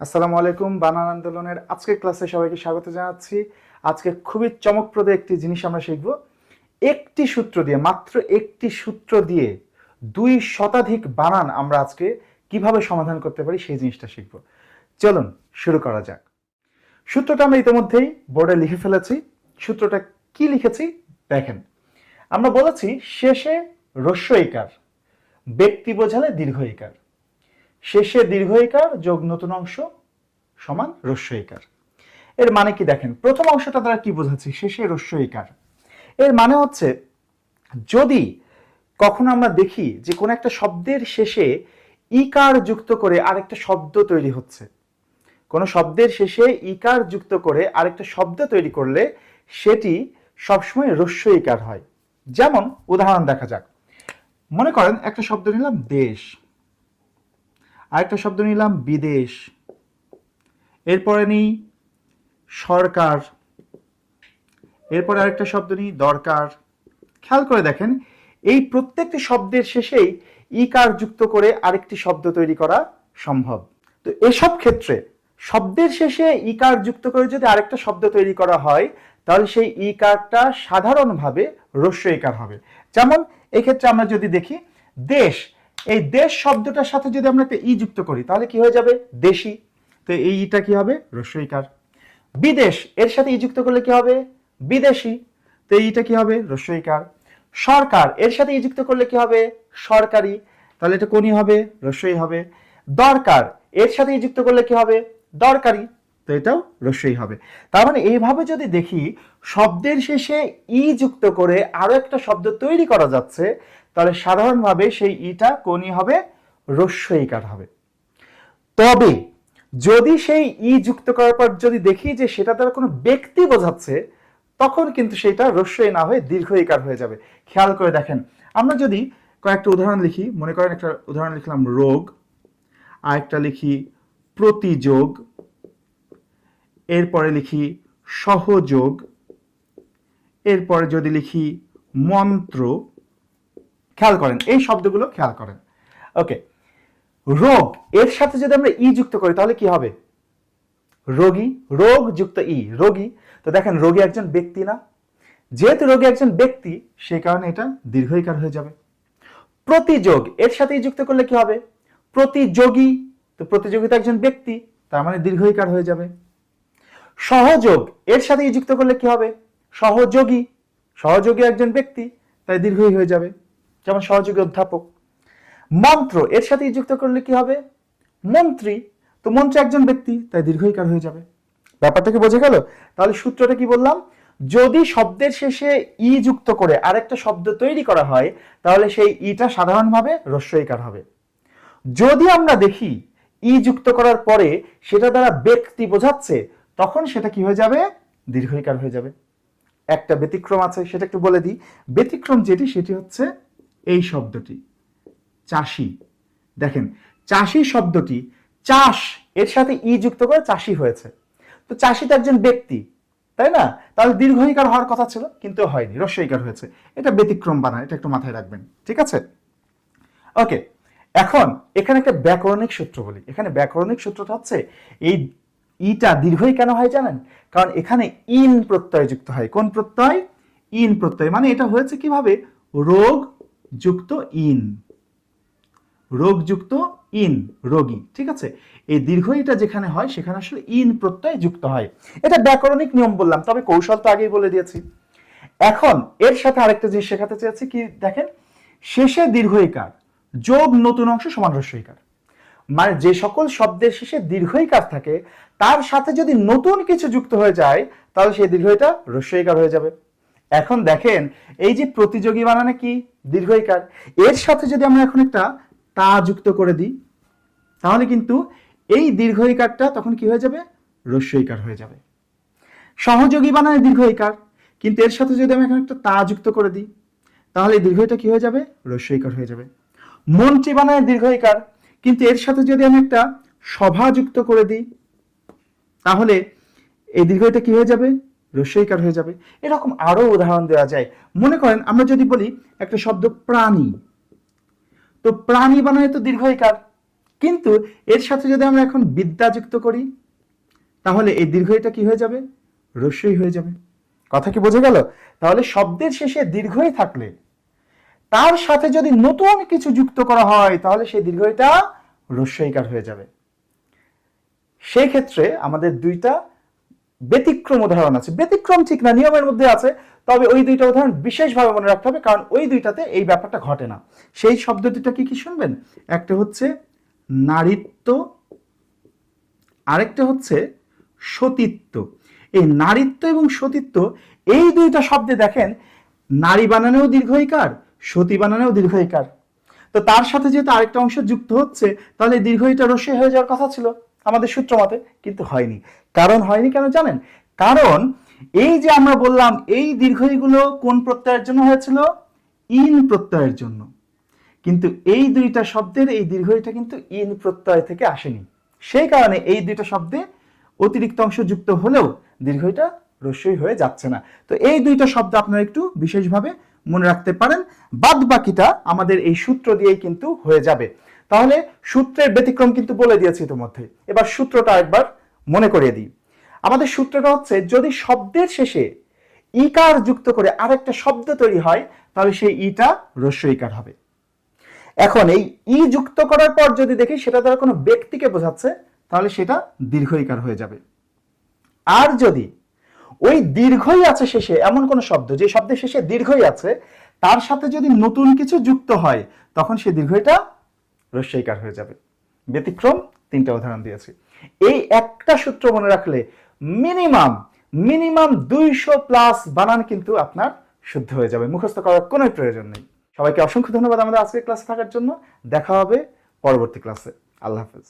আসসালামু আলাইকুম, বানান আন্দোলনের আজকের ক্লাসে সবাইকে স্বাগত জানাচ্ছি। আজকে খুবই চমকপ্রদ একটি জিনিস আমরা শিখব। একটি সূত্র দিয়ে, মাত্র একটি সূত্র দিয়ে দুই শতাধিক বানান আমরা আজকে কীভাবে সমাধান করতে পারি সেই জিনিসটা শিখব। চলুন, শুরু করা যাক। সূত্রটা আমরা ইতিমধ্যেই বোর্ডে লিখে ফেলেছি। সূত্রটা কি লিখেছি? দেখেন। আমরা বলেছি, শেষে রস্য ইকার ব্যক্তি বোঝালে দীর্ঘ ইকার শেষে দীর্ঘ ইকার যোগ নতুন অংশ সমান রস্য ইকার এর মানে কি দেখেন? প্রথম অংশটা দ্বারা কি বোঝাচ্ছি? শেষে রস্য ইকার এর মানে হচ্ছে, যদি কখনো আমরা দেখি যে কোন একটা শব্দের শেষে ইকার যুক্ত করে আরেকটা শব্দ তৈরি হচ্ছে, কোন শব্দের শেষে ইকার যুক্ত করে আরেকটা শব্দ তৈরি করলে সেটি সবসময় রস্য ইকার হয়। যেমন, উদাহরণ দেখা যাক। মনে করেন একটা শব্দ নিলাম দেশ। আরেকটা শব্দ নিলাম, বিদেশ। এরপরে নিই, সরকার। এরপরে আরেকটা শব্দ নিই, দরকার। খেয়াল করে দেখেন, এই প্রত্যেকটি শব্দের শেষেই ইকার যুক্ত করে আরেকটি শব্দ তৈরি করা সম্ভব। তো এসব ক্ষেত্রে শব্দের শেষে ইকার যুক্ত করে যদি আরেকটা শব্দ তৈরি করা হয়, তাহলে সেই ইকারটা সাধারণভাবে রস্য ইকার হবে। যেমন, এক্ষেত্রে আমরা যদি দেখি, দেশ এই দেশ শব্দটার সাথে যদি আমরা একটা ই যুক্ত করি, তাহলে কি হয়ে যাবে? দেশি। তো এই ইটা কি হবে? রস্যইকার বিদেশ, এর সাথে ই যুক্ত করলে কি হবে? বিদেশি। তো এইটা কি হবে? রস্য ইকার সরকার, এর সাথে ই যুক্ত করলে কি হবে? সরকারি। তাহলে এটা কোনই হবে? রস্যই হবে। দরকার, এর সাথে ই যুক্ত করলে কি হবে? দরকারি। তো এটাও রস্যই হবে। তার মানে এইভাবে যদি দেখি, শব্দের শেষে ই যুক্ত করে আরও একটা শব্দ তৈরি করা যাচ্ছে, তাহলে সাধারণভাবে সেই ইটা কোনই হবে রস্যইকার হবে। তবে যদি সেই ই যুক্ত করার পর যদি দেখি যে সেটা দ্বারা কোনো ব্যক্তি বোঝাচ্ছে, তখন কিন্তু সেটা রস্যই না হয়ে দীর্ঘইকার হয়ে যাবে। খেয়াল করে দেখেন, আমরা যদি কয়েকটা উদাহরণ লিখি, মনে করেন একটা উদাহরণ লিখলাম, রোগ আর একটা লিখি, প্রতিযোগ এরপরে লিখি সহযোগ, এরপরে যদি লিখি মন্ত্র, খেয়াল করেন, এই শব্দগুলো খেয়াল করেন। ওকে, রোগ, এর সাথে যদি আমরা ই যুক্ত করি, তাহলে কি হবে? রোগী, রোগ যুক্ত ই, রোগী। তো দেখেন, রোগী একজন ব্যক্তি না। যেহেতু রোগী একজন ব্যক্তি সেই কারণে এটা দীর্ঘইকার হয়ে যাবে। প্রতিযোগ, এর সাথে যুক্ত করলে কি হবে? প্রতিযোগী, তো প্রতিযোগিতা একজন ব্যক্তি, তার মানে দীর্ঘইকার হয়ে যাবে। সহযোগ। এর সাথে যুক্ত করলে কি হবে? সহযোগী। সহযোগী একজন ব্যক্তি, তাই দীর্ঘই হয়ে যাবে। যেমন সহযোগী অধ্যাপক। মন্ত্র, এর সাথে যুক্ত করলে কি হবে? মন্ত্রী। তো মন্ত্রী একজন ব্যক্তি, তাই দীর্ঘইকার হয়ে যাবে। ব্যাপারটা কি বোঝা গেল? তাহলে সূত্রটা কি বললাম? যদি শব্দের শেষে ই যুক্ত করে আরেকটা শব্দ তৈরি করা হয়, তাহলে সেই ইটা সাধারণভাবে রস্যইকার হবে? যদি আমরা দেখি ই যুক্ত করার পরে সেটা দ্বারা ব্যক্তি বোঝাচ্ছে তখন সেটা কি হয়ে যাবে? দীর্ঘইকার হয়ে যাবে। একটা ব্যতিক্রম আছে, সেটা একটু বলে দিই। ব্যতিক্রম যেটি, সেটি হচ্ছে এই শব্দটি। চাষি। দেখেন, চাষি শব্দটি, চাষ, এর সাথে ই যুক্ত করে চাষি হয়েছে। তো চাষি তো একজন ব্যক্তি, তাই না? তাহলে দীর্ঘইকার হওয়ার কথা ছিল, কিন্তু হয়নি রস্যইকার হয়েছে। এটা ব্যতিক্রম বানা এটা একটু মাথায় রাখবেন, ঠিক আছে? ওকে, এখন এখানে একটা ব্যাকরণিক সূত্র বলি। এখানে ব্যাকরণিক সূত্রটা হচ্ছে, এই ইটা দীর্ঘই কেন হয় জানেন? কারণ এখানে ইন প্রত্যয় যুক্ত হয়। কোন প্রত্যয়? ইন প্রত্যয়। মানে এটা হয়েছে কীভাবে? রোগ যুক্ত ইন। রোগযুক্ত ইন, রোগী। ঠিক আছে? এই দীর্ঘ ইটা যেখানে হয়, সেখানে আসলে ইন প্রত্যয় যুক্ত হয়। এটা ব্যাকরণিক নিয়ম বললাম, তবে কৌশল তো আগেই বলে দিয়েছি। এখন, এর সাথে আরেকটা জিনিস শেখাতে চেয়েছি কি দেখেন? শেষে দীর্ঘইকার যোগ নতুন অংশ সমান রস্যইকার মানে যে সকল শব্দের শেষে দীর্ঘই দীর্ঘইকার থাকে, তার সাথে যদি নতুন কিছু যুক্ত হয়ে যায়, তাহলে সেই দীর্ঘইটা রস্যইকার হয়ে যাবে। এখন দেখেন, এই যে প্রতিযোগী বানানে কি দীর্ঘইকার এর সাথে যদি আমরা এখন একটা তা যুক্ত করে দিই, তাহলে কিন্তু এই দীর্ঘইকারটা তখন কি হয়ে যাবে? রস্যইকার হয়ে যাবে। সহযোগী বানানে দীর্ঘইকার কিন্তু এর সাথে যদি আমি এখন একটা তা যুক্ত করে দিই, তাহলে দীর্ঘইটা কি হয়ে যাবে? রস্যইকার হয়ে যাবে। মন্ত্রী বানানে দীর্ঘইকার কিন্তু এর সাথে যদি আমি একটা সভা যুক্ত করে দিই, তাহলে এই দীর্ঘইটা কি হয়ে যাবে? রস্যইকার হয়ে যাবে। এরকম আরও উদাহরণ দেওয়া যায়। মনে করেন, আমরা যদি বলি একটা শব্দ প্রাণী, তো প্রাণী বানায় তো দীর্ঘইকার কিন্তু এর সাথে যদি আমরা এখন বিদ্যা যুক্ত করি, তাহলে এই দীর্ঘইটা কি হয়ে যাবে? রস্যই হয়ে যাবে। কথা কি বোঝা গেল? তাহলে শব্দের শেষে দীর্ঘই থাকলে তার সাথে যদি নতুন কিছু যুক্ত করা হয়, তাহলে সেই দীর্ঘইটা রস্যইকার হয়ে যাবে। সেই ক্ষেত্রে আমাদের দুইটা ব্যতিক্রম উদাহরণ আছে। ব্যতিক্রম ঠিক না, নিয়মের মধ্যে আছে, তবে ওই দুইটা উদাহরণ বিশেষভাবে মনে রাখতে হবে, কারণ ওই দুইটাতে এই ব্যাপারটা ঘটে না। সেই শব্দ দুটা কি কি শুনবেন? একটা হচ্ছে নারীত্ব, আরেকটা হচ্ছে সতীত্ব। এই নারীত্ব এবং সতীত্ব, এই দুইটা শব্দে দেখেন, নারী বানানেও দীর্ঘইকার সতী বানানেও দীর্ঘইকার তো তার সাথে যেহেতু আরেকটা অংশ যুক্ত হচ্ছে, তাহলে দীর্ঘইটা রসই হয়ে যাওয়ার কথা ছিল আমাদের সূত্র মতে, কিন্তু হয়নি। কারণ হয়নি কেন জানেন? কারণ এই যে আমরা বললাম, এই দীর্ঘইগুলো কোন প্রত্যয়ের জন্য হয়েছিল? ইন প্রত্যয়ের জন্য। কিন্তু এই দুইটা শব্দের এই দীর্ঘইটা কিন্তু ইন প্রত্যয় থেকে আসেনি। সেই কারণে এই দুইটা শব্দে অতিরিক্ত অংশ যুক্ত হলেও দীর্ঘইটা রস্যই হয়ে যাচ্ছে না। তো এই দুইটা শব্দ আপনারা একটু বিশেষভাবে মনে রাখতে পারেন বাদ বাকিটা আমাদের এই সূত্র দিয়েই কিন্তু হয়ে যাবে। তাহলে সূত্রের ব্যতিক্রম কিন্তু বলে দিয়েছি ইতিমধ্যে। এবার সূত্রটা একবার মনে করিয়ে দিই। আমাদের সূত্রটা হচ্ছে, যদি শব্দের শেষে ইকার যুক্ত করে আরেকটা শব্দ তৈরি হয়, তাহলে সেই ইটা রস্যইকার হবে। এখন এই ই যুক্ত করার পর যদি দেখি সেটা দ্বারা কোনো ব্যক্তিকে বোঝাচ্ছে, তাহলে সেটা দীর্ঘইকার হয়ে যাবে। আর যদি ওই দীর্ঘই আছে শেষে, এমন কোন শব্দ, যে শব্দের শেষে দীর্ঘই আছে, তার সাথে যদি নতুন কিছু যুক্ত হয়, তখন সেই দীর্ঘইটা রস্যইকার হয়ে যাবে। ব্যতিক্রম তিনটা উদাহরণ দিয়েছি। এই একটা সূত্র মনে রাখলে মিনিমাম মিনিমাম দুইশো প্লাস বানান কিন্তু আপনার শুদ্ধ হয়ে যাবে, মুখস্থ করার কোনো প্রয়োজন নেই। সবাইকে অসংখ্য ধন্যবাদ আমাদের আজকের ক্লাসে থাকার জন্য। দেখা হবে পরবর্তী ক্লাসে। আল্লাহ হাফেজ।